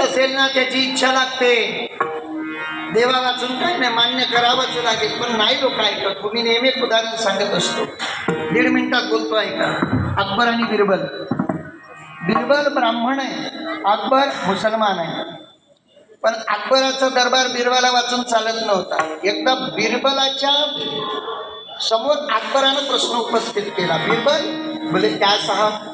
असेल ना त्याची इच्छा लागते देवा वाचून काही नाही मान्य करावंच लागेल पण नाही लोक ऐकत तुम्ही नेहमी उदाहरण सांगत असतो. दीड मिनिटात बोलतो ऐका. अकबर आणि बिरबल. बिरबल ब्राह्मण आहे. अकबर मुसलमान आहे. पण अकबराचा दरबार बिरबला वाचून चालत नव्हता. एकदा बिरबलाच्या समोर अकबरानं प्रश्न उपस्थित केला. बिरबल बोले त्या सहा